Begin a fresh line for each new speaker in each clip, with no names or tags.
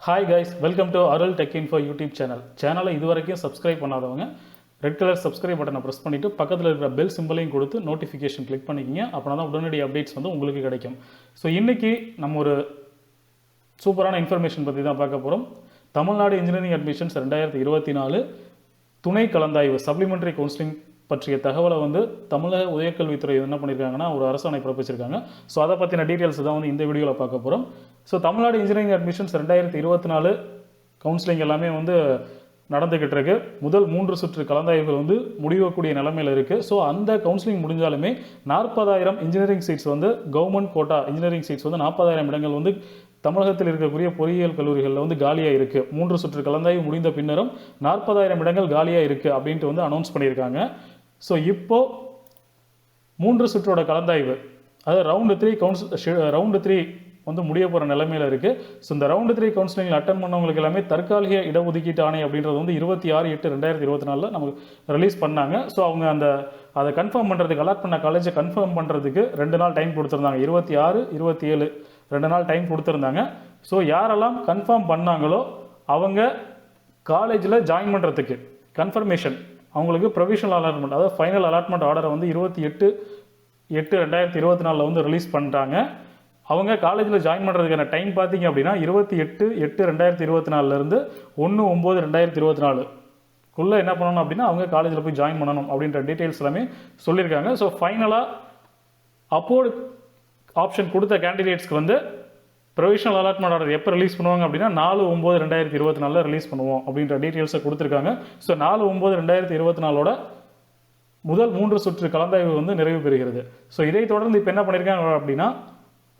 Hi guys welcome to Arul tech info YouTube channel சேனலை இது வரைக்கும் சப்ஸ்கிரைப் பண்ணாதவங்க ரெட் கலர் சப்ஸ்கிரைப் பட்டனை ப்ரெஸ் பண்ணிவிட்டு பக்கத்தில் இருக்கிற பெல் சிம்பிளையும் கொடுத்து நோட்டிஃபிகேஷன் கிளிக் பண்ணிக்கிங்க அப்படின்னா தான் உடனடி அப்டேட்ஸ் வந்து உங்களுக்கு கிடைக்கும். ஸோ இன்றைக்கி நம்ம ஒரு சூப்பரான இன்ஃபர்மேஷன் பற்றி தான் பார்க்க போகிறோம் தமிழ்நாடு இன்ஜினியரிங் அட்மிஷன்ஸ் ரெண்டாயிரத்தி இருபத்தி நாலு துணை கலந்தாய்வு சப்ளிமெண்ட்ரி கவுன்சிலிங் பற்றிய தகவலை வந்து தமிழக உயர்கல்வித்துறை என்ன பண்ணியிருக்காங்கன்னா ஒரு அரசாணை பிறப்பிச்சிருக்காங்க. ஸோ அதை பற்றின டீட்டெயில்ஸ் தான் வந்து இந்த வீடியோவில் பார்க்க போகிறோம் ஸோ தமிழ்நாடு இன்ஜினியரிங் அட்மிஷன்ஸ் ரெண்டாயிரத்தி இருபத்தி நாலு கவுன்சிலிங் எல்லாமே வந்து நடந்துக்கிட்டு இருக்கு. முதல் மூன்று சுற்று கலந்தாய்வுகள் வந்து முடிவக்கூடிய நிலைமையில் இருக்குது ஸோ அந்த கவுன்சிலிங் முடிஞ்சாலுமே நாற்பதாயிரம் இன்ஜினியரிங் சீட்ஸ் வந்து கவர்மெண்ட் கோட்டா இன்ஜினியரிங் சீட்ஸ் வந்து நாற்பதாயிரம் இடங்கள் வந்து தமிழகத்தில் இருக்கக்கூடிய பொறியியல் கல்லூரிகளில் வந்து காலியாக இருக்குது மூன்று சுற்று கலந்தாய்வு முடிந்த பின்னரும் நாற்பதாயிரம் இடங்கள் காலியாக இருக்குது அப்படின்ட்டு வந்து அனௌன்ஸ் பண்ணியிருக்காங்க. ஸோ இப்போது மூன்று சுற்றோட கலந்தாய்வு. அதாவது round three council round three வந்து முடிய போகிற நிலைமையில் இருக்குது ஸோ இந்த ரவுண்டு த்ரீ கவுன்சிலிங்கில் அட்டன் பண்ணவங்களுக்கு எல்லாமே தற்காலிக இடஒதுக்கீட்டு ஆணை அப்படின்றது வந்து இருபத்தி ஆறு எட்டு ரெண்டாயிரத்தி இருபத்தி நாலில் நமக்கு ரிலீஸ் பண்ணாங்க. ஸோ அவங்க அந்த அதை கன்ஃபார்ம் பண்ணுறதுக்கு அலாட் பண்ண காலேஜை கன்ஃபார்ம் பண்ணுறதுக்கு ரெண்டு நாள் டைம் கொடுத்துருந்தாங்க. இருபத்தி ஆறு இருபத்தி ஏழு ரெண்டு நாள் டைம் கொடுத்துருந்தாங்க. ஸோ யாரெல்லாம் கன்ஃபார்ம் பண்ணாங்களோ அவங்க காலேஜில் ஜாயின் பண்ணுறதுக்கு கன்ஃபர்மேஷன் அவங்களுக்கு ப்ரொவிஷனல் அலாட்மெண்ட் அதாவது ஃபைனல் அலாட்மெண்ட் ஆர்டரை வந்து இருபத்தி எட்டு எட்டு ரெண்டாயிரத்தி இருபத்தி நாலில் வந்து ரிலீஸ் பண்ணிட்டாங்க. அவங்க காலேஜில் ஜாயின் பண்ணுறதுக்கான டைம் பார்த்தீங்க அப்படின்னா இருபத்தி எட்டு எட்டு ரெண்டாயிரத்தி இருபத்தி நாலுலேருந்து ஒன்று ஒம்பது ரெண்டாயிரத்தி இருபத்தி நாலு. குள்ளே என்ன பண்ணணும் அப்படின்னா அவங்க காலேஜில் போய் ஜாயின் பண்ணணும் அப்படின்ற டீட்டெயில்ஸ் எல்லாமே சொல்லியிருக்காங்க. ஸோ ஃபைனலாக அப்போர்டு ஆப்ஷன் கொடுத்த கேண்டிடேட்ஸ்க்கு வந்து ப்ரொவிஷனல் அலாட்மெண்ட் ஆர்டர் எப்போ ரிலீஸ் பண்ணுவாங்க அப்படின்னா நாலு ஒம்பது ரெண்டாயிரத்தி இருபத்தி நாலில் ரிலீஸ் பண்ணுவோம் அப்படின்ற டீட்டெயில்ஸை கொடுத்துருக்காங்க. ஸோ நாலு ஒம்பது ரெண்டாயிரத்தி இருபத்தி நாலோட முதல் மூன்று சுற்று கலந்தாய்வு வந்து நிறைவு பெறுகிறது. ஸோ இதை தொடர்ந்து இப்போ என்ன பண்ணியிருக்காங்க அப்படின்னா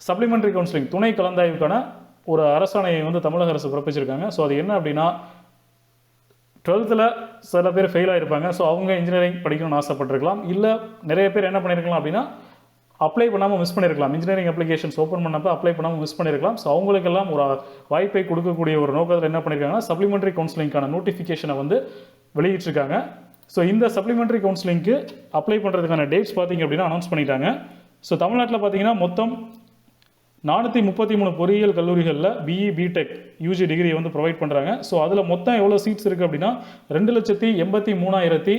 சப்ளிமெண்ட்ரி கவுன்சிலிங் துணை கலந்தாய்வுக்கான ஒரு அரசாணையை வந்து தமிழக அரசு பிறப்பிச்சிருக்காங்க. ஸோ அது என்ன அப்படின்னா டுவெல்த்தில் சில பேர் ஃபெயில் ஆகிருப்பாங்க ஸோ அவங்க இன்ஜினியரிங் படிக்கணும்னு ஆசைப்பட்டிருக்கலாம். இல்லை நிறைய பேர் என்ன பண்ணியிருக்கலாம் அப்படின்னா அப்ளை பண்ணாமல் மிஸ் பண்ணியிருக்கலாம் இன்ஜினியரிங் அப்ளிகேஷன்ஸ் ஓப்பன் பண்ணப்போ அப்ளை பண்ணாமல் மிஸ் பண்ணியிருக்கலாம் ஸோ அவங்களுக்கெல்லாம் ஒரு வாய்ப்பை கொடுக்கக்கூடிய ஒரு நோக்கத்தில் என்ன பண்ணியிருக்காங்கன்னா சப்ளிமெண்ட்ரி கவுன்சிலிங்கான நோட்டிஃபிகேஷனை வந்து வெளியிட்டிருக்காங்க. ஸோ இந்த சப்ளிமெண்ட்ரி கவுன்சிலிங்க்கு அப்ளை பண்ணுறதுக்கான டேட்ஸ் பார்த்தீங்க அப்படின்னா அனௌன்ஸ் பண்ணிட்டாங்க. ஸோ தமிழ்நாட்டில் பார்த்தீங்கன்னா மொத்தம் நானூற்றி முப்பத்தி மூணு பொறியியல் கல்லூரிகளில் பிஇ பிடெக் யூஜி டிகிரி வந்து ப்ரொவைட் பண்ணுறாங்க ஸோ அதில் மொத்தம் எவ்வளோ சீட்ஸ் இருக்குது அப்படின்னா ரெண்டு லட்சத்தி எண்பத்தி மூணாயிரத்தி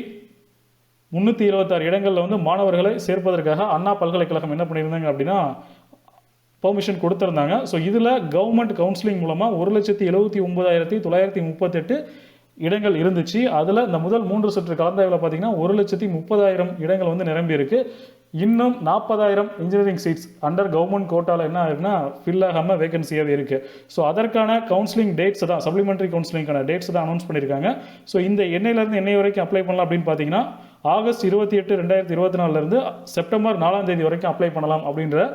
முந்நூற்றி இருபத்தாறு இடங்களில் வந்து மாணவர்களை சேர்ப்பதற்காக அண்ணா பல்கலைக்கழகம் என்ன பண்ணியிருந்தாங்க அப்படின்னா பெர்மிஷன் கொடுத்துருந்தாங்க. ஸோ இதில் கவர்மெண்ட் கவுன்சிலிங் மூலமாக ஒரு லட்சத்தி எழுபத்தி ஒன்பதாயிரத்தி தொள்ளாயிரத்தி முப்பத்தெட்டு இடங்கள் இருந்துச்சு. அதில் இந்த முதல் மூன்று சுற்று கலந்தாய்வில் பார்த்தீங்கன்னா ஒரு லட்சத்தி முப்பதாயிரம் இடங்கள் வந்து நிரம்பியிருக்கு. இன்னும் நாற்பதாயிரம் இன்ஜினியரிங் சீட்ஸ் அண்டர் கவர்மெண்ட் கோட்டாவில் என்ன ஆகுதுன்னா ஃபில் ஆகாமல் வேகன்சியாகவே இருக்குது ஸோ அதற்கான கவுன்சிலிங் டேட்ஸ் தான் சப்ளிமெண்ட்ரி கவுன்சிலிங்கான டேட்ஸ் தான் அனௌன்ஸ் பண்ணியிருக்காங்க. ஸோ இந்த எண்ணெயிலேருந்து எண்ணெய் வரைக்கும் அப்ளை பண்ணலாம் அப்படின்னு பார்த்தீங்கன்னா ஆகஸ்ட் இருபத்தி எட்டு ரெண்டாயிரத்தி இருபத்தி நாலுலேருந்து செப்டம்பர் நாலாம் தேதி வரைக்கும் அப்ளை பண்ணலாம் அப்படின்ற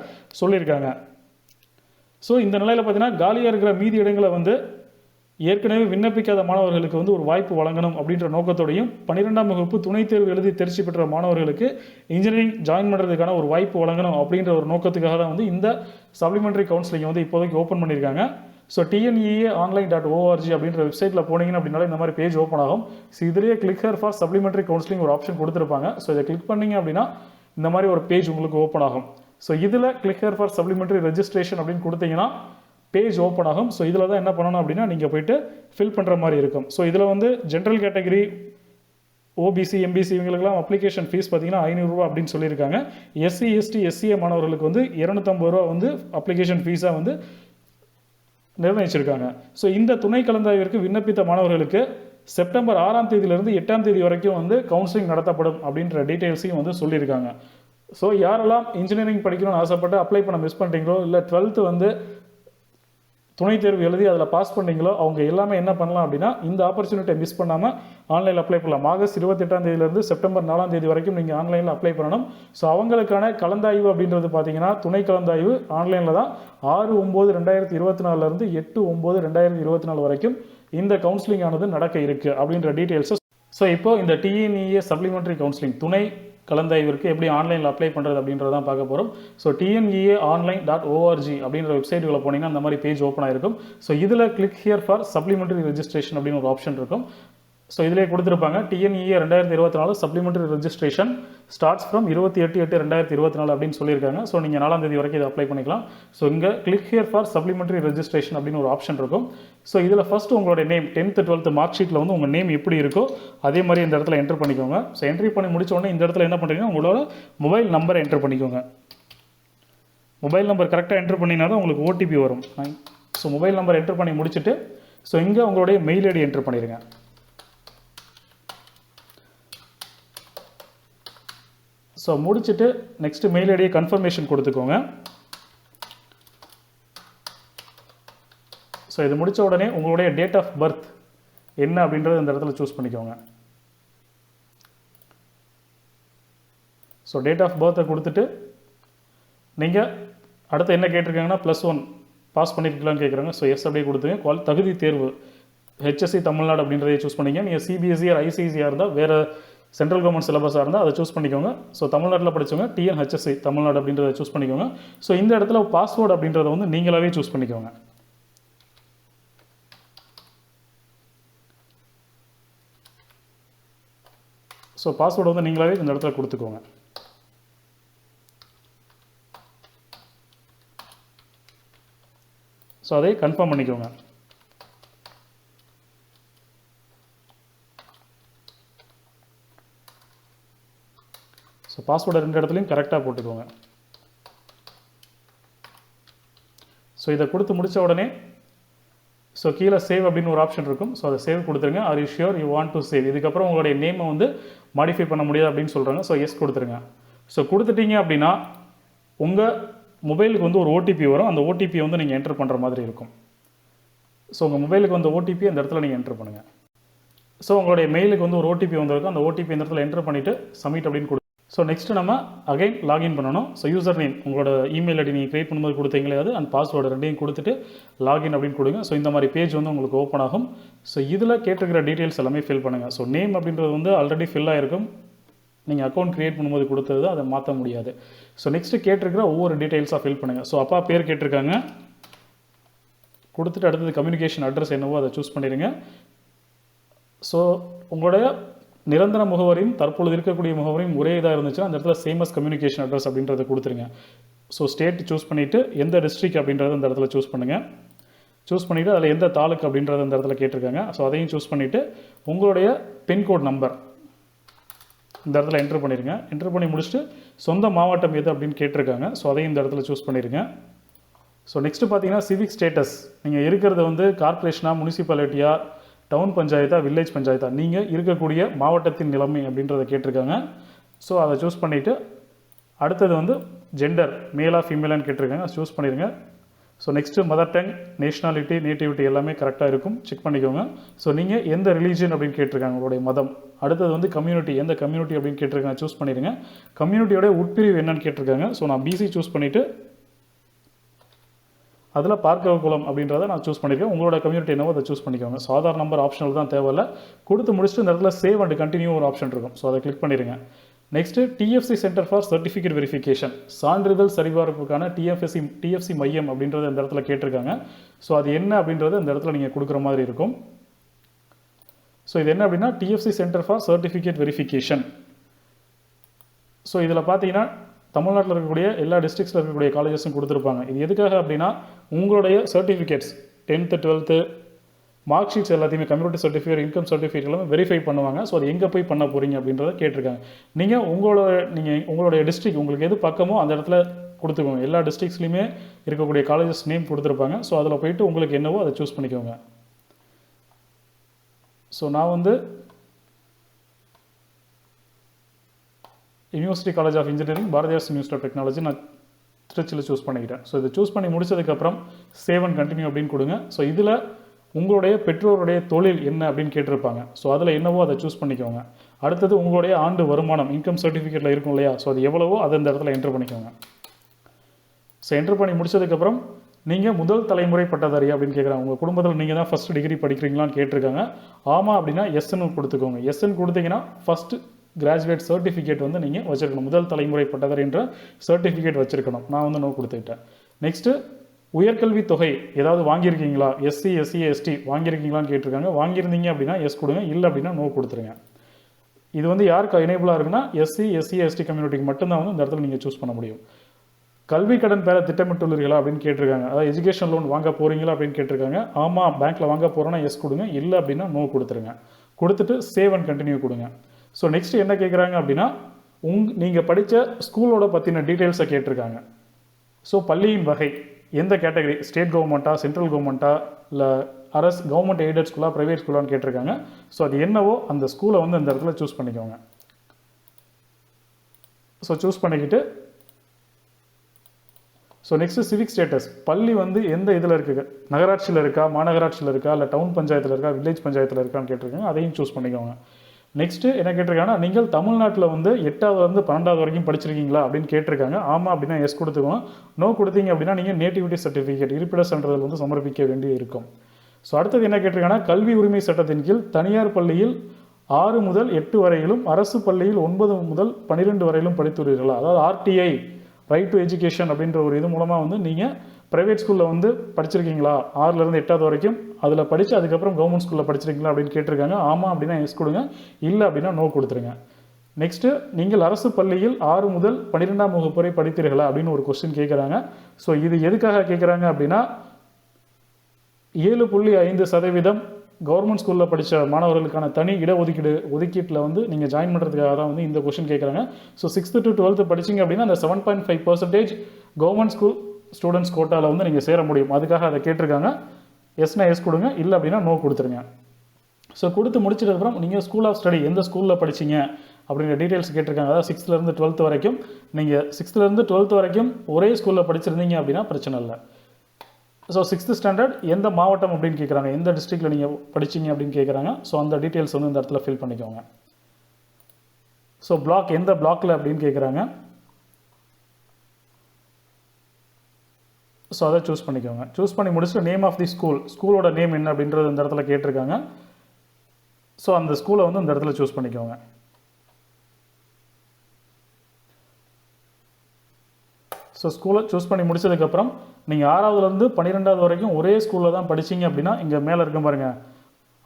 சொல்லியிருக்காங்க. ஸோ இந்த நிலையில் பார்த்தீங்கன்னா காலியாக இருக்கிற மீதி இடங்களை வந்து ஏற்கனவே விண்ணப்பிக்காத மாணவர்களுக்கு வந்து ஒரு வாய்ப்பு வழங்கணும் அப்படின்ற நோக்கத்தோடையும் பன்னிரெண்டாம் வகுப்பு துணைத் தேர்வு எழுதி தேர்ச்சி பெற்ற மாணவர்களுக்கு இன்ஜினியரிங் ஜாயின் பண்ணுறதுக்கான ஒரு வாய்ப்பு வழங்கணும் அப்படின்ற ஒரு நோக்கத்துக்காக தான் வந்து இந்த சப்ளிமெண்ட்ரி கவுன்சிலிங் வந்து இப்போதைக்கு ஓப்பன் பண்ணியிருக்காங்க. So TNEA online dot org அப்படின்ற வெப்சைட்டில் போனீங்கன்னா அப்படின்னாலே இந்த மாதிரி பேஜ் ஓப்பன் ஆகும். ஸோ இதுலேயே click here for supplementary counselling ஒரு ஆப்ஷன் கொடுத்துருப்பாங்க. ஸோ இதை கிளிக் பண்ணிங்க அப்படின்னா இந்த மாதிரி ஒரு பேஜ் உங்களுக்கு ஓப்பன் ஆகும். ஸோ இதில் கிளிக்கர் ஃபார் சப்ளிமெண்ட்ரி ரெஜிஸ்ட்ரேஷன் அப்படின்னு கொடுத்தீங்கன்னா பேஜ் ஓப்பன் ஆகும். ஸோ இதில் தான் என்ன பண்ணணும் அப்படின்னா நீங்கள் போயிட்டு ஃபில் பண்ணுற மாதிரி இருக்கும். ஸோ இதில் வந்து ஜென்ரல் கேட்டகரி ஓபிசி எம்பிசி இவங்களுக்குலாம் அப்ளிகேஷன் ஃபீஸ் பார்த்தீங்கன்னா ஐநூறுரூவா அப்படின்னு சொல்லியிருக்காங்க. எஸ்சி எஸ்டி எஸ்சிஏ மாணவர்களுக்கு வந்து இரநூத்தம்பது ரூபா வந்து அப்ளிகேஷன் ஃபீஸாக வந்து நிர்ணயிச்சிருக்காங்க. ஸோ இந்த துணை கலந்தாய்விற்கு விண்ணப்பித்த மாணவர்களுக்கு செப்டம்பர் ஆறாம் தேதியிலிருந்து எட்டாம் தேதி வரைக்கும் வந்து கவுன்சிலிங் நடத்தப்படும் அப்படின்ற டீட்டெயில்ஸையும் வந்து சொல்லியிருக்காங்க. ஸோ யாரெல்லாம் இன்ஜினியரிங் படிக்கணும்னு ஆசைப்பட்டு அப்ளை பண்ண மிஸ் பண்ணுறீங்களோ இல்லை டுவெல்த்து வந்து துணைத் தேர்வு எழுதி அதில் பாஸ் பண்ணீங்களோ அவங்க எல்லாமே என்ன பண்ணலாம் அப்படின்னா இந்த ஆப்பர்ச்சுனிட்டியை மிஸ் பண்ணாமல் ஆன்லைனில் அப்ளை பண்ணலாம். ஆகஸ்ட் இருபத்தெட்டாம் தேதியிலேருந்து செப்டம்பர் நாலாம் தேதி வரைக்கும் நீங்கள் ஆன்லைனில் அப்ளை பண்ணணும். ஸோ அவங்களுக்கான கலந்தாய்வு அப்படின்றது பார்த்தீங்கன்னா துணை கலந்தாய்வு ஆன்லைனில் தான் ஆறு ஒம்பது ரெண்டாயிரத்தி இருபத்தி நாலுலேருந்து எட்டு ஒம்பது ரெண்டாயிரத்தி இருபத்தி நாலு வரைக்கும் இந்த கவுன்சிலிங் ஆனது நடக்க இருக்குது அப்படின்ற டீட்டெயில்ஸை ஸோ இப்போ இந்த டிஎன்இஏ சப்ளிமெண்ட்ரி கவுன்சிலிங் துணை கலந்தாய்விற்கு எப்படி ஆன்லைனில் அப்ளை பண்ணுறது அப்படின்றதான் பார்க்க போகிறோம் so TNEA online dot ORG அப்படின்ற வெப்சைட்டுக்குள்ள போனீங்கன்னா அந்த மாதிரி பேஜ் ஓப்பன் ஆயிருக்கும். ஸோ இதில் click here for supplementary registration அப்படின்னு ஒரு ஆப்ஷன் இருக்கும். ஸோ இதிலே கொடுத்துருப்பாங்க டிஎன்இஏ ரெண்டாயிரத்தி இருபத்தி நாலு சப்ளிமெண்ட்ரி ரெஜிஸ்ட்ரேஷன் ஸ்டார்ட்ஸ் ஃப்ரம் இருபத்தி எட்டு எட்டு ரெண்டாயிரத்தி இருபத்தி நாலு அப்படின்னு சொல்லியிருக்காங்க. ஸோ நீங்கள் நாலாம் தேதி வரைக்கும் இதை அப்ளை பண்ணிக்கலாம். ஸோ இங்கே click here for supplementary registration அப்படின்னு ஒரு ஆப்ஷன் இருக்கும். ஸோ இதில் ஃபஸ்ட்டு உங்களுடைய நேம் டென்த்து டுவெல்த்து மார்க் ஷீட்டில் வந்து உங்கள் நேம் எப்படி இருக்கோ அதே மாதிரி இந்த இடத்துல என்டர் பண்ணிக்கோங்க. ஸோ என்ட்ரி பண்ணி முடிச்ச உடனே இந்த இடத்துல என்ன பண்ணுறீங்கன்னா உங்களோட மொபைல் நம்பரை என்டர் பண்ணிக்கோங்க. மொபைல் நம்பர் கரெக்டாக என்டர் பண்ணினா தான் உங்களுக்கு ஓடிபி வரும். ஸோ மொபைல் நம்பர் என்டர் பண்ணி முடிச்சுட்டு ஸோ இங்கே உங்களுடைய மெயில் ஐடி என்டர் பண்ணிடுங்க ஸோ முடிச்சுட்டு நெக்ஸ்ட்டு மெயில் ஐடியை கன்ஃபர்மேஷன் கொடுத்துக்கோங்க. ஸோ இது முடித்த உடனே உங்களுடைய டேட் ஆஃப் பர்த் என்ன அப்படின்றத இந்த இடத்துல சூஸ் பண்ணிக்கோங்க. ஸோ டேட் ஆஃப் பர்த்தை கொடுத்துட்டு நீங்கள் அடுத்து என்ன கேட்டிருக்காங்கன்னா ப்ளஸ் ஒன் பாஸ் பண்ணியிருக்கலாம்னு கேட்குறாங்க ஸோ எஸ் அப்படியே கொடுத்துங்க குவால் தகுதி தேர்வு ஹெச்எஸ்சி தமிழ்நாடு அப்படின்றதை சூஸ் பண்ணிங்க நீங்கள் சிபிஎஸ்சி ஆர் ஐசிஎஸ்சியாக இருந்தால் வேறு சென்ட்ரல் கவர்மெண்ட் சிலபஸாக இருந்தால் அதை சூஸ் பண்ணிக்கோங்க. ஸோ தமிழ்நாட்டில் படித்தவங்க டிஎன்ஹெச்எஸ்சி தமிழ்நாடு அப்படின்றத சூஸ் பண்ணிக்கோங்க. ஸோ இந்த இடத்துல பாஸ்வேர்டு அப்படின்றத வந்து நீங்களாகவே சூஸ் பண்ணிக்கோங்க. ஸோ பாஸ்வேர்டு வந்து நீங்களாவே இந்த இடத்துல கொடுத்துக்கோங்க. ஸோ அதை கன்ஃபார்ம் பண்ணிக்கோங்க. ஸோ பாஸ்வேர்டு ரெண்டு இடத்துலையும் கரெக்டாக போட்டுக்கோங்க. ஸோ இதை கொடுத்து முடித்த உடனே ஸோ கீழே சேவ் அப்படின்னு ஒரு ஆப்ஷன் இருக்கும். ஸோ அதை சேவ் கொடுத்துருங்க. Are you sure you want to save இதுக்கப்புறம் உங்களுடைய நேமை வந்து மாடிஃபை பண்ண முடியாது அப்படின்னு சொல்கிறாங்க ஸோ எஸ் கொடுத்துருங்க. ஸோ கொடுத்துட்டீங்க அப்படின்னா உங்கள் மொபைலுக்கு வந்து ஒரு ஓடிபி வரும். அந்த ஓடிபியை வந்து நீங்கள் என்டர் பண்ணுற மாதிரி இருக்கும். ஸோ உங்கள் மொபைலுக்கு வந்த ஓடிபி அந்த இடத்துல நீங்கள் என்டர் பண்ணுங்கள் ஸோ உங்களுடைய மெயிலுக்கு வந்து ஒரு ஓடிபி வந்திருக்கும். அந்த ஓடிபி இந்த இடத்துல என்டர் பண்ணிவிட்டு சப்மிட் அப்படின்னு கொடு ஸோ நெக்ஸ்ட் நம்ம அகைன் லாகின் பண்ணணும். ஸோ யூசர் நேம் உங்களோட இமெயில் ஐடி நீங்கள் க்ரியேட் பண்ணும்போது கொடுத்தீங்களே அது அண்ட் பாஸ்வேர்டு ரெண்டையும் கொடுத்துட்டு லாகின் அப்படின்னு கொடுங்க. ஸோ இந்த மாதிரி பேஜ் வந்து உங்களுக்கு ஓப்பன் ஆகும். ஸோ இதில் கேட்டிருக்கிற டீட்டெயில்ஸ் எல்லாமே ஃபில் பண்ணுங்கள் ஸோ நேம் அப்படின்றது வந்து ஆல்ரெடி ஃபில் ஆகிருக்கும் நீங்கள் அக்கௌண்ட் க்ரியேட் பண்ணும்போது கொடுத்தது அதை மாற்ற முடியாது. ஸோ நெக்ஸ்ட்டு கேட்டிருக்கிற ஒவ்வொரு டீட்டெயில்ஸாக ஃபில் பண்ணுங்கள் ஸோ அப்பா பேர் கேட்டிருக்காங்க. கொடுத்துட்டு அடுத்தது கம்யூனிகேஷன் அட்ரஸ் என்னவோ அதை சூஸ் பண்ணிடுங்க. ஸோ உங்களுடைய நிரந்தர முகவரியும் தற்பொழுது இருக்கக்கூடிய முகவரியும் ஒரே இதாக இருந்துச்சுன்னா அந்த இடத்துல சேமஸ் கம்யூனிகேஷன் அட்ரஸ் அப்படின்றத கொடுத்துருங்க. ஸோ ஸ்டேட் சூஸ் பண்ணிவிட்டு எந்த டிஸ்ட்ரிக் அப்படின்றத அந்த இடத்துல சூஸ் பண்ணுங்கள் சூஸ் பண்ணிவிட்டு அதில் எந்த தாலுக்கு அப்படின்றத அந்த இடத்துல கேட்டிருக்காங்க. ஸோ அதையும் சூஸ் பண்ணிவிட்டு உங்களுடைய பின்கோட் நம்பர் இந்த இடத்துல என்ட்ரு பண்ணிடுங்க என்ட்ரு பண்ணி முடிச்சுட்டு சொந்த மாவட்டம் எது அப்படின்னு கேட்டிருக்காங்க. ஸோ அதையும் இந்த இடத்துல சூஸ் பண்ணிடுங்க ஸோ நெக்ஸ்ட்டு பார்த்தீங்கன்னா சிவிக் ஸ்டேட்டஸ் நீங்கள் இருக்கிறது வந்து கார்ப்பரேஷனாக முனிசிபாலிட்டியாக டவுன் பஞ்சாயத்தா வில்லேஜ் பஞ்சாயத்தா நீங்கள் இருக்கக்கூடிய மாவட்டத்தின் நிலைமை அப்படின்றத கேட்டிருக்காங்க. ஸோ அதை சூஸ் பண்ணிவிட்டு அடுத்தது வந்து ஜெண்டர் மேலா ஃபீமேலான்னு கேட்டிருக்காங்க. சூஸ் பண்ணிடுங்க so next mother tongue nationality nativity எல்லாமே கரெக்டாக இருக்கும். செக் பண்ணிக்கோங்க. ஸோ நீங்கள் எந்த ரிலீஜன் அப்படின்னு கேட்டிருக்காங்க உங்களுடைய மதம். அடுத்தது வந்து கம்யூனிட்டி எந்த கம்யூனிட்டி அப்படின்னு கேட்டிருக்காங்க சூஸ் பண்ணிடுங்க கம்யூனிட்டியோட உட்பிரிவு என்னன்னு கேட்டிருக்காங்க. ஸோ நான் பிசி சூஸ் பண்ணிவிட்டு அதில் பார்க்கவ குளம் அப்படின்றத நான் சூஸ் பண்ணியிருக்கேன் உங்களோட கம்யூனிட்டி என்னவோ அதை சூஸ் பண்ணிக்கோங்க. ஸோ ஆதார் நம்பர் ஆப்ஷனல் தான் தேவையில்ல. கொடுத்து முடிச்சுட்டு இந்த இடத்துல சேவ் அண்ட் கண்டினியூ ஒரு ஆப்ஷன் இருக்கும். ஸோ அதை கிளிக் பண்ணிடுங்க next TFC centre for certificate verification சான்றிதழ் சரிபார்ப்புக்கான டிஎஃப்எஸ்சி டிஎஃப்சி மையம் அப்படின்றத இந்த இடத்துல கேட்டிருக்காங்க. ஸோ அது என்ன அப்படின்றத இந்த இடத்துல நீங்கள் கொடுக்குற மாதிரி இருக்கும். ஸோ இது என்ன அப்படின்னா TFC centre for certificate verification so இதில் பார்த்தீங்கன்னா தமிழ்நாட்டில் இருக்கக்கூடிய எல்லா டிஸ்ட்ரிக்ஸில் இருக்கக்கூடிய காலேஜஸும் கொடுத்துருப்பாங்க. இது எதுக்காக அப்படின்னா உங்களுடைய certificates tenth twelfth mark sheets எல்லாத்தையுமே கம்யூனிட்டி சர்டிஃபிகேட் இன்கம் சர்டிஃபிகேட் எல்லாமே வெரிஃபை பண்ணுவாங்க. ஸோ அது எங்கே போய் பண்ண போகிறீங்க அப்படின்றத கேட்டிருக்காங்க. நீங்கள் உங்களோட நீங்கள் உங்களுடைய டிஸ்ட்ரிக்ட் உங்களுக்கு எது பக்கமோ அந்த இடத்துல கொடுத்துக்கோங்க. எல்லா டிஸ்ட்ரிக்ஸ்லையுமே இருக்கக்கூடிய காலேஜஸ் நேம் கொடுத்துருப்பாங்க. ஸோ அதில் போயிட்டு உங்களுக்கு என்னவோ அதை சூஸ் பண்ணிக்கோங்க. ஸோ நான் வந்து university college of engineering Bharathiar university of technology நான் திருச்சியில் சூஸ் பண்ணிக்கிறேன் ஸோ இதை சூஸ் பண்ணி முடிச்சதுக்கப்புறம் சேவ் அண்ட் கண்டினியூ அப்படின்னு கொடுங்க. ஸோ இதில் உங்களுடைய பெற்றோருடைய தொழில் என்ன அப்படின்னு கேட்டிருப்பாங்க. ஸோ அதில் என்னவோ அதை சூஸ் பண்ணிக்கோங்க. அடுத்தது உங்களுடைய ஆண்டு வருமானம் இன்கம் சர்டிஃபிகேட்டில் இருக்கும் இல்லையா? ஸோ அது எவ்வளவோ அதை இந்த இடத்துல என்ட்ரு பண்ணிக்கோங்க. ஸோ என்ட்ரு பண்ணி முடிச்சதுக்கப்புறம் நீங்கள் முதல் தலைமுறை பட்டதாரி அப்படின்னு கேட்குறாங்க உங்கள் குடும்பத்தில் நீங்கள் தான் ஃபஸ்ட் டிகிரி படிக்கிறீங்களான்னு கேட்டிருக்காங்க. ஆமாம் அப்படின்னா எஸ்ன்னு கொடுத்துக்கோங்க. எஸ்ன்னு கொடுத்தீங்கன்னா ஃபஸ்ட்டு கிராஜுவேட் சர்டிஃபிகேட் வந்து நீங்கள் வச்சுருக்கணும். முதல் தலைமுறை பட்டதாரின்ற சர்டிஃபிகேட் வச்சுருக்கணும். நான் வந்து நோ கொடுத்துக்கிட்டேன் நெக்ஸ்ட்டு உயர்கல்வி தொகை ஏதாவது வாங்கியிருக்கீங்களா? எஸ்சி எஸ்சி எஸ்டி வாங்கியிருக்கீங்களான்னு கேட்டிருக்காங்க. வாங்கியிருந்தீங்க அப்படின்னா எஸ் கொடுங்க. இல்லை அப்படின்னா நோ கொடுத்துருங்க. இது வந்து யாருக்கு எனேபிளாக இருக்குன்னா எஸ்சி எஸ்சி எஸ்டி கம்யூனிட்டிக்கு மட்டும்தான் வந்து இந்த இடத்துல நீங்கள் சூஸ் பண்ண முடியும். கல்வி கடன் பெற திட்டமிட்டுள்ளீர்களா அப்படின்னு கேட்டிருக்காங்க. அதாவது எஜுகேஷன் லோன் வாங்க போகிறீங்களா அப்படின்னு கேட்டிருக்காங்க. ஆமாம் பேங்க்கில் வாங்க போகிறோன்னா எஸ் கொடுங்க. இல்லை அப்படின்னா நோ கொடுத்துருங்க. கொடுத்துட்டு சேவ் அண்ட் கண்டினியூ கொடுங்க. ஸோ நெக்ஸ்ட் என்ன கேட்குறாங்க அப்படின்னா உங் நீங்கள் படித்த ஸ்கூலோட பற்றின டீட்டெயில்ஸை கேட்டிருக்காங்க. ஸோ பள்ளியின் வகை எந்த கேட்டகரி ஸ்டேட் கவர்மெண்ட்டா சென்ட்ரல் கவர்மெண்ட்டா இல்லை அரசு கவர்மெண்ட் எய்டட் ஸ்கூலாக ப்ரைவேட் ஸ்கூலான்னு கேட்டிருக்காங்க. ஸோ அது என்னவோ அந்த ஸ்கூலை வந்து அந்த இடத்துல சூஸ் பண்ணிக்கோங்க. ஸோ சூஸ் பண்ணிக்கிட்டு ஸோ நெக்ஸ்ட்டு சிவிக் ஸ்டேட்டஸ் பள்ளி வந்து எந்த இதில் இருக்குது? நகராட்சியில் இருக்கா? மாநகராட்சியில் இருக்கா? இல்லை டவுன் பஞ்சாயத்தில் இருக்கா? வில்லேஜ் பஞ்சாயத்தில் இருக்கான்னு கேட்டிருக்காங்க. அதையும் சூஸ் பண்ணிக்கோங்க. நெக்ஸ்ட்டு என்ன கேட்டிருக்காங்கன்னா நீங்கள் தமிழ்நாட்டில் வந்து எட்டாவதுலேருந்து பன்னெண்டாவது வரைக்கும் படிச்சிருக்கீங்களா அப்படின்னு கேட்டிருக்காங்க. ஆமாம் அப்படின்னா எஸ் கொடுத்துக்கணும் நோ கொடுத்தீங்க அப்படின்னா நீங்கள் நேட்டிவிட்டி சர்டிஃபிகேட் இருப்பிட சான்றிதழ் வந்து சமர்ப்பிக்க வேண்டி இருக்கும். ஸோ அடுத்தது என்ன கேட்டிருக்காங்கன்னா கல்வி உரிமை சட்டத்தின் கீழ் தனியார் பள்ளியில் ஆறு முதல் எட்டு வரையிலும் அரசு பள்ளியில் ஒன்பது முதல் பன்னிரெண்டு வரையிலும் படித்துள்ளீர்களா? அதாவது ஆர்டிஐ ரைட் டு எஜுகேஷன் அப்படின்ற ஒரு இது மூலமாக வந்து நீங்கள் ப்ரைவேட் ஸ்கூலில் வந்து படிச்சிருக்கீங்களா? ஆறுலேருந்து எட்டாவது வரைக்கும் அதில் படித்து அதுக்கப்புறம் கவர்மெண்ட் ஸ்கூலில் படிச்சிருக்கீங்களா அப்படின்னு கேட்டிருக்காங்க. ஆமாம் அப்படின்னா எஸ் கொடுங்க. இல்லை அப்படின்னா நோ கொடுத்துருங்க. நெக்ஸ்ட்டு நீங்கள் அரசு பள்ளியில் ஆறு முதல் பன்னிரெண்டாம் வகுப்பு வரை படித்தீர்களா அப்படின்னு ஒரு கொஸ்டின் கேட்குறாங்க ஸோ இது எதுக்காக கேட்குறாங்க அப்படின்னா ஏழு புள்ளி ஐந்து சதவீதம் கவர்மெண்ட் ஸ்கூலில் படித்த மாணவர்களுக்கான தனி இடஒதுக்கீடு ஒதுக்கீட்டில் வந்து நீங்கள் ஜாயின் பண்ணுறதுக்காக தான் வந்து இந்த கொஷின் கேட்குறாங்க ஸோ சிக்ஸ்த்து டு டுவெல்த்து படிச்சிங்க அப்படின்னா அந்த seven point five percentage government school students கோட்டாவில் வந்து நீங்கள் சேர முடியும். அதுக்காக அதை கேட்டிருக்காங்க. எஸ்னா எஸ் கொடுங்க. இல்லை அப்படின்னா நோ கொடுத்துருங்க. ஸோ கொடுத்து முடிச்சதுக்கப்புறம் நீங்கள் ஸ்கூல் ஆஃப் ஸ்டடி எந்த ஸ்கூலில் படிச்சீங்க அப்படிங்கிற டீட்டெயில்ஸ் கேட்டிருக்காங்க. அதாவது சிக்ஸ்த்லேருந்து டுவெல்த் வரைக்கும் நீங்கள் சிக்ஸ்த்துலேருந்து டுவெல்த் வரைக்கும் ஒரே ஸ்கூலில் படிச்சிருந்தீங்க அப்படின்னா பிரச்சனை இல்லை. ஸோ சிக்ஸ்த்து ஸ்டாண்டர்ட் எந்த மாவட்டம் அப்படின்னு கேட்குறாங்க எந்த டிஸ்ட்ரிக்டில் நீங்கள் படிச்சிங்க அப்படின்னு கேட்குறாங்க ஸோ அந்த டீட்டெயில்ஸ் வந்து இந்த இடத்துல ஃபில் பண்ணிக்கோங்க. ஸோ பிளாக் எந்த பிளாக்கில் அப்படின்னு கேட்குறாங்க ஸோ அதை சூஸ் பண்ணிக்கோங்க. சூஸ் பண்ணி முடிச்சுட்டு நேம் ஆஃப் தி ஸ்கூல் ஸ்கூலோட நேம் என்ன அப்படின்றது இந்த இடத்துல கேட்டிருக்காங்க. ஸோ அந்த ஸ்கூலை வந்து இந்த இடத்துல சூஸ் பண்ணிக்கோங்க. ஸோ ஸ்கூலை சூஸ் பண்ணி முடிச்சதுக்கப்புறம் நீங்கள் ஆறாவதுலேருந்து பன்னிரெண்டாவது வரைக்கும் ஒரே ஸ்கூலில் தான் படிச்சீங்க அப்படின்னா இங்கே மேலே இருக்கும் பாருங்கள்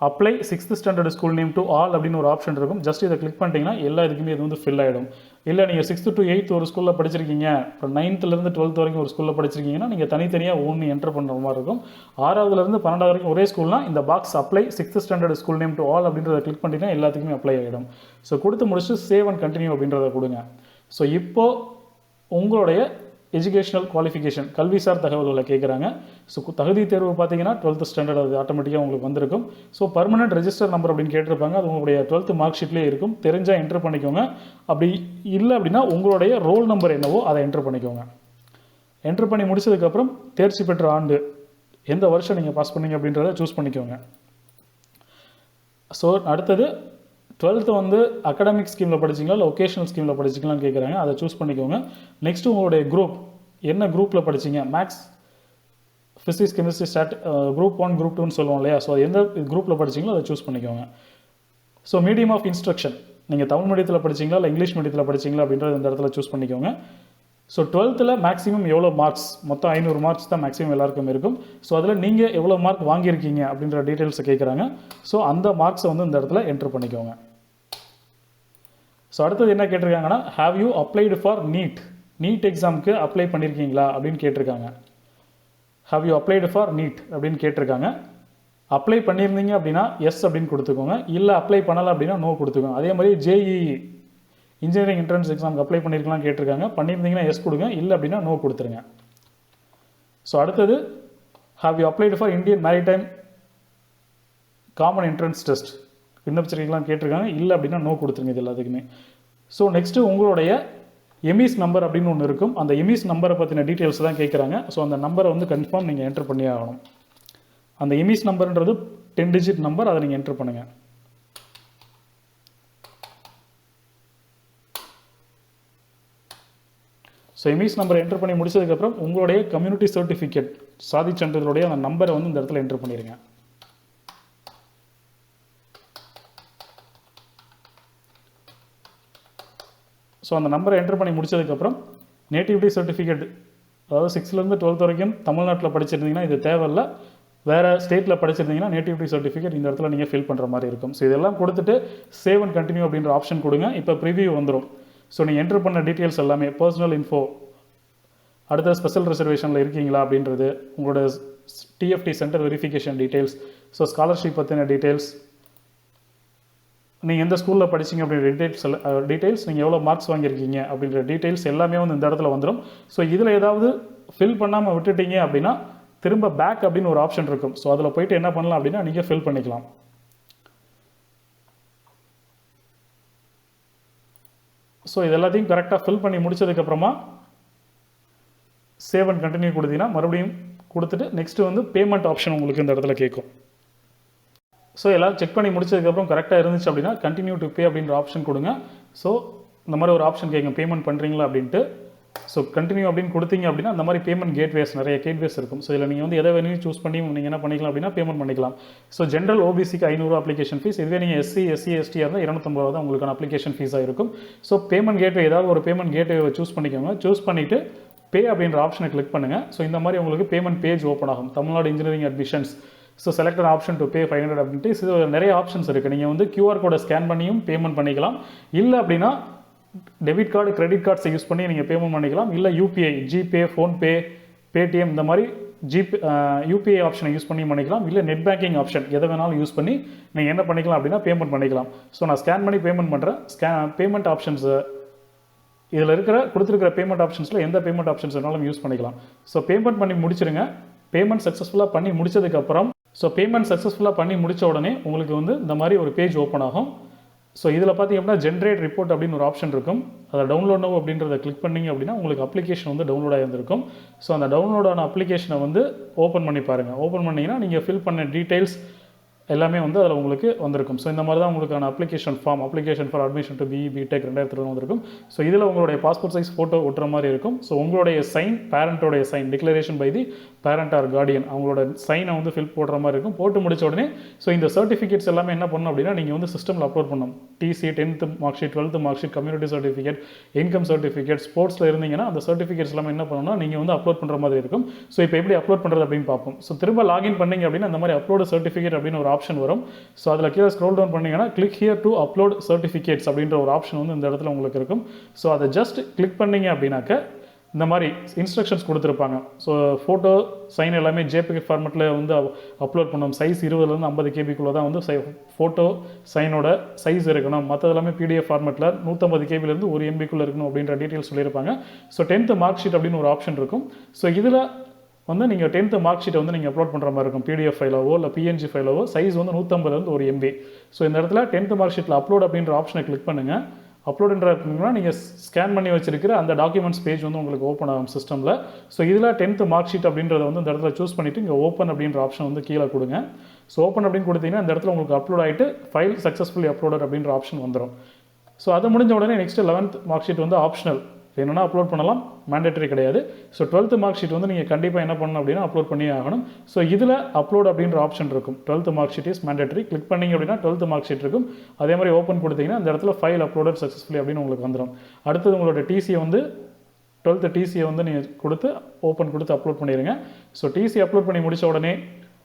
apply sixth standard school name to all அப்படின்னு ஒரு ஆப்ஷன் இருக்கும். ஜஸ்ட் இதை கிளிக் பண்ணிட்டீங்கன்னா எல்லா இதுக்குமே இது வந்து ஃபில் ஆகிடும் இல்லை நீங்கள் சிக்ஸ்த்து டு எயித் ஒரு ஸ்கூலில் படிச்சிருக்கீங்க. அப்புறம் நைன்த்துலேருந்து டுவெல்த் வரைக்கும் ஒரு ஸ்கூலில் படிச்சிருக்கீங்கன்னா நீங்கள் தனித்தனியாக ஒன்று என்டர் பண்ணுற மாதிரி இருக்கும். ஆறாவதுலேருந்து பன்னெண்டாவது வரைக்கும் ஒரே ஸ்கூல்னா இந்த box apply sixth standard school name to all அப்படின்றத கிளிக் பண்ணிட்டீங்கன்னா எல்லாத்துக்குமே அப்ளை ஆகிடும் ஸோ கொடுத்து முடிச்சுட்டு சேவ் அண்ட் கண்டினியூ அப்படின்றத கொடுங்க. ஸோ இப்போது உங்களுடைய எஜுகேஷனல் குவாலிஃபிகேஷன் கல்விசார் தகவல்களை கேட்குறாங்க ஸோ தகுதி தேர்வு பார்த்தீங்கன்னா டுவெல்த் ஸ்டாண்டர்ட் அது ஆட்டோமேட்டிக்காக உங்களுக்கு வந்திருக்கும். ஸோ பர்மனெண்ட் ரெஜிஸ்டர் நம்பர் அப்படின்னு கேட்டிருப்பாங்க. அது உங்களுடைய டுவெல்த் மார்க் ஷீட்லேயே இருக்கும். தெரிஞ்சால் என்டர் பண்ணிக்கோங்க. அப்படி இல்லை அப்படின்னா உங்களுடைய ரோல் நம்பர் என்னவோ அதை என்டர் பண்ணிக்கோங்க. என்டர் பண்ணி முடிச்சதுக்கப்புறம் தேர்ச்சி பெற்ற ஆண்டு எந்த வருஷம் நீங்கள் பாஸ் பண்ணீங்க அப்படின்றத சூஸ் பண்ணிக்கோங்க. ஸோ அடுத்தது டுவெல்த்து வந்து அகடமிக் ஸ்கீமில் படிச்சிங்களா இல்லை ஒகேஷனல் ஸ்கீமில் படிச்சிங்களான்னு கேட்குறாங்க அதை சூஸ் பண்ணிக்கோங்க. நெக்ஸ்ட் உங்களுடைய குரூப் என்ன குரூப்பில் படிச்சிங்க? Maths physics chemistry stat group one group டூன்னு சொல்லுவோம் இல்லையா? ஸோ எந்த குரூப்பில் படிச்சீங்களோ அதை சூஸ் பண்ணிக்கோங்க. ஸோ மீடியம் ஆஃப் இன்ஸ்ட்ரக்ஷன் நீங்கள் தமிழ் மீடியத்தில் படிச்சீங்களா இல்லை இங்கிலீஷ் மீடியத்தில் படிச்சீங்களா அப்படின்றத இந்த இடத்துல சூஸ் பண்ணிக்கோங்க. ஸோ டுவெல்த்தில் மேக்ஸிமம் எவ்வளோ மார்க்ஸ் மொத்தம் ஐநூறு மார்க்ஸ் தான் மேக்ஸிமம் எல்லாருக்கும் இருக்கும். ஸோ அதில் நீங்கள் எவ்வளோ மார்க் வாங்கியிருக்கீங்க அப்படின்ற டீட்டெயில்ஸை கேட்குறாங்க ஸோ அந்த மார்க்ஸை வந்து இந்த இடத்துல என்ட்ரு பண்ணிக்கோங்க. ஸோ அடுத்தது என்ன கேட்டிருக்காங்கன்னா have you applied for NEET NEET எக்ஸாமுக்கு அப்ளை பண்ணியிருக்கீங்களா அப்படின்னு கேட்டிருக்காங்க. Have you applied for NEET அப்படின்னு கேட்டிருக்காங்க. அப்ளை பண்ணியிருந்தீங்க அப்படின்னா எஸ் அப்படின்னு கொடுத்துக்கோங்க. இல்லை அப்ளை பண்ணலை அப்படின்னா நோ கொடுத்துக்கோங்க. அதே மாதிரி ஜேஇ இன்ஜினியரிங் என்ட்ரன்ஸ் எக்ஸாமுக்கு அப்ளை பண்ணியிருக்கலாம் கேட்டிருக்காங்க. பண்ணியிருந்தீங்கன்னா எஸ் கொடுங்க. இல்லை அப்படின்னா நோ கொடுத்துருங்க. ஸோ அடுத்தது have you applied for Indian maritime common entrance test விண்ணப்பிச்சிருக்கீங்களான்னு கேட்டிருக்காங்க. இல்லை அப்படின்னா நோ கொடுத்துருங்க இது எல்லாத்துக்குமே. ஸோ நெக்ஸ்ட்டு உங்களுடைய எமிஸ் நம்பர் அப்படின்னு ஒன்று இருக்கும். அந்த எமிஸ் நம்பரை பற்றின டீட்டெயில்ஸ் தான் கேட்குறாங்க. ஸோ அந்த நம்பரை வந்து கன்ஃபார்ம் நீங்கள் என்டர் பண்ணி ஆகணும். அந்த எமிஸ் நம்பர்ன்றது டென் டிஜிட் நம்பர் அதை நீங்கள் என்டர் பண்ணுங்கள் ஸோ எமிஸ் நம்பர் என்டர் பண்ணி முடிச்சதுக்கப்புறம் உங்களுடைய கம்யூனிட்டி சர்டிஃபிகேட் சாதி சான்றிதழுடைய அந்த நம்பரை வந்து இந்த இடத்துல என்டர் பண்ணிடுங்க ஸோ அந்த நம்பரை என்டர் பண்ணி முடிச்சதுக்கப்புறம் நேட்டிவிட்டி சர்டிஃபிகேட் அதாவது சிக்ஸ்த்லேருந்து டுவெல்த் வரைக்கும் தமிழ்நாட்டில் படிச்சிருந்தீங்கன்னா இது தேவையில்ல. வேறு ஸ்டேட்டில் படிச்சிருந்தீங்கன்னா நேட்டிவிட்டி சர்டிஃபிகேட் இந்த இடத்துல நீங்கள் ஃபில் பண்ணுற மாதிரி இருக்கும். ஸோ இதெல்லாம் கொடுத்துட்டு சேவ் அண்ட் கண்டினியூ அப்படின்ற ஆப்ஷன் கொடுங்க. இப்போ ப்ரிவியூ வந்துடும் ஸோ நீங்கள் என்டர் பண்ண டீட்டெயில்ஸ் எல்லாமே பர்சனல் இன்ஃபோ அடுத்த ஸ்பெஷல் ரிசர்வேஷனில் இருக்கீங்களா அப்படின்றது உங்களோட TFT centre verification details so scholarship பற்றின டீட்டெயில்ஸ் நீங்கள் எந்த ஸ்கூலில் படிச்சீங்க அப்படின்ற டீடைல்ஸ் டீட்டெயில்ஸ் நீங்கள் எவ்வளோ மார்க்ஸ் வாங்கியிருக்கீங்க அப்படின்ற டீட்டெயில்ஸ் எல்லாமே வந்து இந்த இடத்துல வந்துடும் ஸோ இதில் ஏதாவது ஃபில் பண்ணாமல் விட்டுட்டீங்க அப்படின்னா திரும்ப பேக் அப்படின்னு ஒரு ஆப்ஷன் இருக்கும். ஸோ அதில் போயிட்டு என்ன பண்ணலாம் அப்படின்னா நீங்கள் ஃபில் பண்ணிக்கலாம். ஸோ இது எல்லாத்தையும் கரெக்டாக ஃபில் பண்ணி முடிச்சதுக்கப்புறமா சேவ் அண்ட் கண்டினியூ கொடுத்தீங்கன்னா மறுபடியும் கொடுத்துட்டு நெக்ஸ்ட்டு வந்து பேமெண்ட் ஆப்ஷன் உங்களுக்கு இந்த இடத்துல கேட்கும். ஸோ எல்லாம் செக் பண்ணி முடிச்சதுக்கப்புறம் கரெக்டாக இருந்துச்சு அப்படின்னா கண்டினியூ டு பே அப்படின்ற ஆப்ஷன் கொடுங்க. ஸோ இந்த மாதிரி ஒரு ஆப்ஷன் கேட்கும் பேமெண்ட் பண்ணுறீங்களா அப்படின்ட்டு. ஸோ கண்டினியூ அப்படின்னு கொடுத்தீங்க அப்படின்னா அந்த மாதிரி பேமெண்ட் கேட்வேஸ் நிறைய கேட்வேஸ் இருக்கும். ஸோ இதில் நீங்கள் வந்து எதை வேணும் சூஸ் பண்ணி நீங்கள் என்ன பண்ணிக்கலாம் அப்படின்னா பேமெண்ட் பண்ணிக்கலாம். ஸோ ஜென்ரல் ஓபிசிக்கு ஐநூறு அப்ளிகேஷன் ஃபீஸ் இதுவே நீங்கள் எஸ்சி எஸ்சி எஸ்டியாக இருந்தால் இரநூத்தம்பது ரூபா தான் உங்களுக்கான அப்ளிகேஷன் ஃபீஸாக இருக்கும். ஸோ பேமெண்ட் கேட்வே ஏதாவது ஒரு பேமெண்ட் கேட்வே சூஸ் பண்ணிக்கோங்க. சூஸ் பண்ணிவிட்டு பே அப்படின்ற ஆப்ஷனை கிளிக் பண்ணுங்கள் ஸோ இந்த மாதிரி உங்களுக்கு பேமெண்ட் பேஜ் ஓப்பன் ஆகும். Tamil Nadu engineering admissions so selected option to pay five hundred அப்படின்ட்டு நிறைய ஆப்ஷன்ஸ் இருக்குது நீங்கள் வந்து கியூஆர் கோடை ஸ்கேன் பண்ணியும் பேமெண்ட் பண்ணிக்கலாம். இல்லை அப்படின்னா டெபிட் கார்டு கிரெடிட் கார்ட்ஸை யூஸ் பண்ணி நீங்கள் பேமெண்ட் பண்ணிக்கலாம். இல்லை யூபிஐ ஜிபே ஃபோன்பே பேடிஎம் இந்த மாதிரி ஜிபே யூபிஐ ஆப்ஷனை யூஸ் பண்ணி பண்ணிக்கலாம். இல்லை நெட் பேங்கிங் ஆப்ஷன் எதை வேணாலும் யூஸ் பண்ணி நீங்கள் என்ன பண்ணிக்கலாம் அப்படின்னா பேமெண்ட் பண்ணிக்கலாம். ஸோ நான் ஸ்கேன் பண்ணி பேமெண்ட் பண்ணுறேன் ஸ்கே பேமெண்ட் ஆப்ஷன்ஸை இதில் இருக்கிற கொடுத்துருக்கிற பேமெண்ட் ஆப்ஷன்ஸில் எந்த பேமெண்ட் ஆப்ஷன்ஸ் வேணாலும் யூஸ் பண்ணிக்கலாம். ஸோ பேமெண்ட் பண்ணி முடிச்சிருங்க. பேமெண்ட் சக்ஸஸ்ஃபுல்லாக பண்ணி முடிச்சதுக்கப்புறம் ஸோ பேமெண்ட் சக்ஸஸ்ஃபுல்லாக பண்ணி முடித்த உடனே உங்களுக்கு வந்து இந்த மாதிரி ஒரு பேஜ் ஓப்பன் ஆகும். ஸோ இதில் பார்த்திங்க அப்படின்னா ஜென்ரேட் ரிப்போர்ட் அப்படின்னு ஒரு ஆப்ஷன் இருக்கும். அதை டவுன்லோட் நோ அப்படின்றத கிளிக் பண்ணீங்க அப்படின்னா உங்களுக்கு அப்ளிகேஷன் வந்து டவுன்லோட் ஆகிருந்திருக்கும் ஸோ அந்த டவுன்லோடான அப்ளிகேஷனை வந்து ஓப்பன் பண்ணி பாருங்கள் ஓப்பன் பண்ணிங்கன்னா நீங்கள் ஃபில் பண்ண டீட்டெயில்ஸ் எல்லாமே வந்து அதில் உங்களுக்கு வந்திருக்கும். ஸோ இந்த மாதிரி தான் உங்களுக்கான application form application for admission to BE B Tech ரெண்டாயிரத்தி வந்திருக்கும். ஸோ இதில் உங்களுடைய பாஸ்போர்ட் சைஸ் ஃபோட்டோ ஒட்டுற மாதிரி இருக்கும். ஸோ உங்களுடைய sign பேரண்ட்டோடைய sign declaration by the parent or guardian அவங்களோட சைனை வந்து ஃபில் போடுற மாதிரி இருக்கும். போட்டு முடிச்ச உடனே ஸோ இந்த சர்டிஃபிகேட்ஸ் எல்லாமே என்ன பண்ணணும் அப்படின்னா நீங்கள் வந்து சிஸ்டமில் அப்லோட் பண்ணணும். TC tenth mark sheet twelfth mark sheet community certificate income certificate ஸ்போர்ட்ஸில் இருந்தீங்கன்னா அந்த சர்டிஃபிகேட்ஸ் எல்லாமே என்ன பண்ணணும்னா நீங்கள் வந்து அப்லோட் பண்ணுற மாதிரி இருக்கும். ஸோ இப்போ எப்படி அப்லோட் பண்ணுறது அப்படின்னு பார்ப்போம். ஸோ திரும்ப லாகின் பண்ணீங்க அப்படின்னா அந்த மாதிரி அப்லோடு சர்டிஃபிகேட் அப்படின்னு ஒரு ஆப்ஷன் வரும். ஸோ அதில் கீழே ஸ்க்ரோல் டவுன் பண்ணிங்கன்னா click here to upload certificates அப்படின்ற ஒரு ஆப்ஷன் வந்து இந்த இடத்துல உங்களுக்கு இருக்கும். ஸோ அதை ஜஸ்ட் கிளிக் பண்ணீங்க அப்படின்னாக்க இந்த மாதிரி இன்ஸ்ட்ரக்ஷன்ஸ் கொடுத்துருப்பாங்க. ஸோ ஃபோட்டோ சைன் எல்லாமே ஜேபிகே ஃபார்மெட்டில் வந்து அப்லோட் பண்ணணும். சைஸ் இருபதுலேருந்து ஐம்பது கேபிக்குள்ளே தான் வந்து ஃபோட்டோ சைனோட சைஸ் இருக்கணும். மற்றது எல்லாமே பிடிஎஃப் ஃபார்மெட்டில் நூற்றம்பது கேபிலேருந்து ஒரு எம்பிக்குள்ளே இருக்கணும் அப்படின்ற டீட்டெயில்ஸ் சொல்லியிருப்பாங்க. ஸோ டென்த்து மார்க் ஷீட் அப்படின்னு ஒரு ஆப்ஷன் இருக்கும். ஸோ இதில் வந்து நீங்கள் டென்த்து மார்க் ஷீட்டை வந்து நீங்கள் அப்லோட் பண்ணுற மாதிரி இருக்கும். பிடிஎஃப் ஃபைலாவோ இல்லை பிஎன்ஜி ஃபைலாவோ சைஸ் வந்து நூற்றம்பதுலேருந்து ஒரு எம்பி ஸோ இந்த இடத்துல டென்த்து மார்க் ஷீட்டில் அப்லோட் அப்படின்ற ஆப்ஷனை கிளிக் பண்ணுங்கள் அப்லோடுன்ற நீங்கள் ஸ்கேன் பண்ணி வச்சிருக்கிற அந்த டாக்குமெண்ட்ஸ் பேஜ் வந்து உங்களுக்கு ஓப்பன் ஆகும் சிஸ்டமில் ஸோ இதில் டென்த்து மார்க் ஷீட் அப்படின்றத வந்து இந்த இடத்துல சூஸ் பண்ணிவிட்டு இங்கே ஓப்பன் அப்படின்ற ஆப்ஷன் வந்து கீழே கொடுங்க. ஸோ ஓப்பன் அப்படின்னு கொடுத்தீங்கன்னா இந்த இடத்துல உங்களுக்கு அப்லோட் ஆகிட்டு ஃபைல் சக்ஸஸ்ஃபுல்லி அப்லோடட் அப்படின்ற ஆப்ஷன் வந்துடும் ஸோ அது முடிஞ்ச உடனே நெக்ஸ்ட் லெவன்த் மார்க் ஷீட் வந்து ஆப்ஷனல் வேணும்னா அப்லோட் பண்ணலாம். மேண்டேட்டரி கிடையாது. ஸோ டுவெல்த்து மார்க் ஷீட் வந்து நீங்கள் கண்டிப்பாக என்ன பண்ணணும் அப்படின்னா அப்லோட் பண்ணியே ஆகணும். ஸோ இதில் அப்லோட் அப்படின்ற ஆப்ஷன் இருக்கும். Twelfth mark sheet is mandatory click பண்ணிங்க அப்படின்னா டுவெல்த்து மார்க் ஷீட் இருக்கும். அதே மாதிரி ஓப்பன் கொடுத்தீங்கன்னா அந்த இடத்துல ஃபைல் அப்லோடட் சக்ஸஸ்ஃபுல்லி அப்படின்னு உங்களுக்கு வந்துடும் அடுத்தது உங்களோட டிசியை வந்து டுவெல்த்து டிசியை வந்து நீங்கள் கொடுத்து ஓப்பன் கொடுத்து அப்லோட் பண்ணிடுங்க ஸோ டிசி அப்லோட் பண்ணி முடித்த உடனே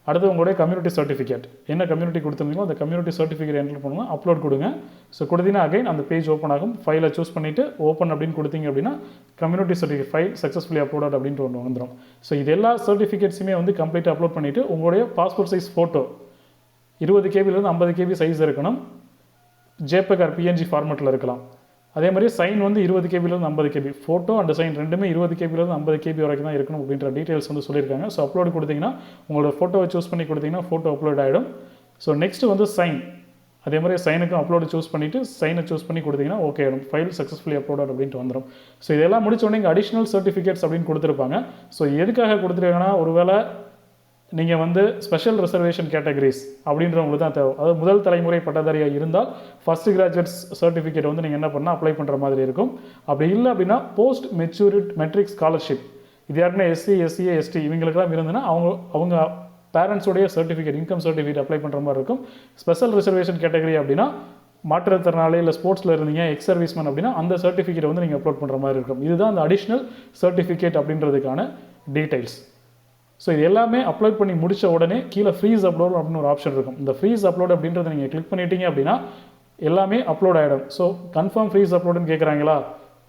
அடுத்து உங்களுடைய கம்யூனிட்டி சர்டிஃபிகேட் என்ன கம்யூனிட்டி கொடுத்துருந்தீங்களோ அந்த கம்யூனிட்டி சர்டிஃபிகேட் என்டர் பண்ணுவோம் அப்லோட் கொடுங்க. ஸோ கொடுத்தீங்கன்னா அகைன் அந்த பேஜ் ஓப்பன் ஆகும். ஃபைலை சூஸ் பண்ணிவிட்டு ஓப்பன் அப்படின்னு கொடுத்தீங்க அப்படின்னா community certificate file successfully upload அப்படின்ட்டு ஒன்று வந்துடும் ஸோ இது எல்லா சர்டிஃபிகேட்ஸுமே வந்து கம்ப்ளீட்டாக அப்லோட் பண்ணிவிட்டு உங்களுடைய பாஸ்போர்ட் சைஸ் ஃபோட்டோ இருபது கேபிலேருந்து ஐம்பது கேபி சைஸ் இருக்கணும். ஜேபெக் ஆர் பிஎன்ஜி ஃபார்மெட்டில் இருக்கலாம். அதே மாதிரி சைன் வந்து இருபது கேபிலேருந்து ஐம்பது கேபி ஃபோட்டோ அண்ட் சைன் ரெண்டுமே இருபது கேபிலேருந்து ஐம்பது கேபி வரைக்கும் தான் இருக்கணும் அப்படின்ற டீட்டெயில்ஸ் வந்து சொல்லியிருக்காங்க. ஸோ அப்லோட் கொடுத்தீங்கன்னா உங்களோட ஃபோட்டோவை சூஸ் பண்ணி கொடுத்தீங்கன்னா ஃபோட்டோ அப்லோட் ஆகிடும் ஸோ நெக்ஸ்ட் வந்து சைன் அதே மாதிரி சைனுக்கும் அப்லோடு சூஸ் பண்ணிவிட்டு சைனை சூஸ் பண்ணி கொடுத்தீங்கன்னா ஓகே ஆகிடும் ஃபைல் சக்ஸஸ்ஃபுல்லி அப்லோட் அப்படின்ட்டு வந்துடும் ஸோ இதெல்லாம் முடிச்சோடனே இங்கே அடிஷ்னல் சர்டிஃபிகேட்ஸ் அப்படின்னு கொடுத்துருப்பாங்க. ஸோ எதுக்காக கொடுத்துருக்காங்கன்னா ஒருவேளை நீங்கள் வந்து ஸ்பெஷல் ரிசர்வேஷன் கேட்டகரிஸ் அப்படின்றவங்களுக்கு தான் தேவை. அதாவது முதல் தலைமுறை பட்டதாரியாக இருந்தால் ஃபர்ஸ்ட் கிராஜுவேட் சர்டிஃபிகேட் வந்து நீங்கள் என்ன பண்ணால் அப்ளை பண்ணுற மாதிரி இருக்கும். அப்படி இல்லை அப்படின்னா போஸ்ட் மெச்சூரிட் மெட்ரிக் ஸ்காலர்ஷிப் இது யாருன்னா எஸ்சி எஸ்சிஏ எஸ்டி இவங்களுக்கெல்லாம் இருந்ததுன்னா அவங்க அவங்க பேரண்ட்ஸோடைய சர்டிஃபிகேட் இன்கம் சர்டிஃபிகேட் அப்ளை பண்ணுற மாதிரி இருக்கும். ஸ்பெஷல் ரிசர்வேஷன் கேட்டகரி அப்படின்னா மாற்றுத்திறனாளி இல்லை ஸ்போர்ட்ஸில் இருந்தீங்க எக்ஸ் சர்வீஸ்மேன் அப்படின்னா அந்த சர்டிஃபிகேட் வந்து நீங்கள் அப்லோட் பண்ணுற மாதிரி இருக்கும். இதுதான் அந்த அடிஷ்னல் சர்டிஃபிகேட் அப்படின்றதுக்கான டீட்டெயில்ஸ் ஸோ இது எல்லாமே அப்லோட் பண்ணி முடிச்ச உடனே கீழே ஃப்ரீஸ் அப்லோட் அப்படின்னு ஒரு ஆப்ஷன் இருக்கும். இந்த ஃப்ரீஸ் அப்லோட் அப்படின்றத நீங்கள் கிளிக் பண்ணிட்டீங்க அப்படின்னா எல்லாமே அப்லோட் ஆகிடும் ஸோ கன்ஃபார்ம் ஃப்ரீஸ் அப்லோடுன்னு கேட்குறாங்களா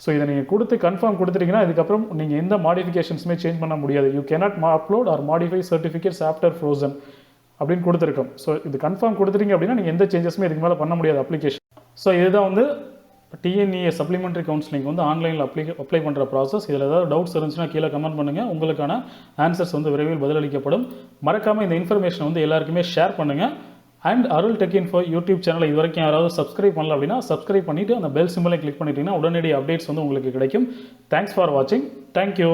ஸோ இதை நீங்கள் கொடுத்து கன்ஃபார்ம் கொடுத்துட்டீங்கன்னா இதுக்கப்புறம் நீங்கள் எந்த மாடிஃபிகேஷன்ஸுமே சேஞ்ச் பண்ண முடியாது. யூ கேனாட் மா upload or modify certificates after frozen அப்படின்னு கொடுத்துருக்கோம். ஸோ இது கன்ஃபார்ம் கொடுத்துட்டீங்க அப்படின்னா நீங்கள் எந்த சேஞ்சஸுமே இதுக்கு மேலே பண்ண முடியாது அப்ளிகேஷன் ஸோ இதுதான் வந்து டிஎன்இஏ சப்ளிமெண்ட்ரி கவுன்சிலிங் வந்து ஆன்லைனில் அப்ளை அப்ளை பண்ணுற ப்ராசஸ் இதில் ஏதாவது டவுட்ஸ் இருந்துச்சுன்னா கீழே கமெண்ட் பண்ணுங்கள் உங்களுக்கான ஆன்சர்ஸ் வந்து விரைவில் பதிலளிக்கப்படும். மறக்காமல் இந்த இன்ஃபர்மேஷன் வந்து எல்லாருக்குமே ஷேர் பண்ணுங்கள் and Arul tech info YouTube சேனலை இது வரைக்கும் யாராவது சப்ஸ்கிரைப் பண்ணல அப்படின்னா சப்ஸ்கிரைப் பண்ணிவிட்டு அந்த பெல் சிம்பிளை கிளிக் பண்ணிட்டீங்கன்னா உடனடி அப்டேட்ஸ் வந்து உங்களுக்கு கிடைக்கும். தேங்க்ஸ் ஃபார் வாட்சிங் தேங்க்யூ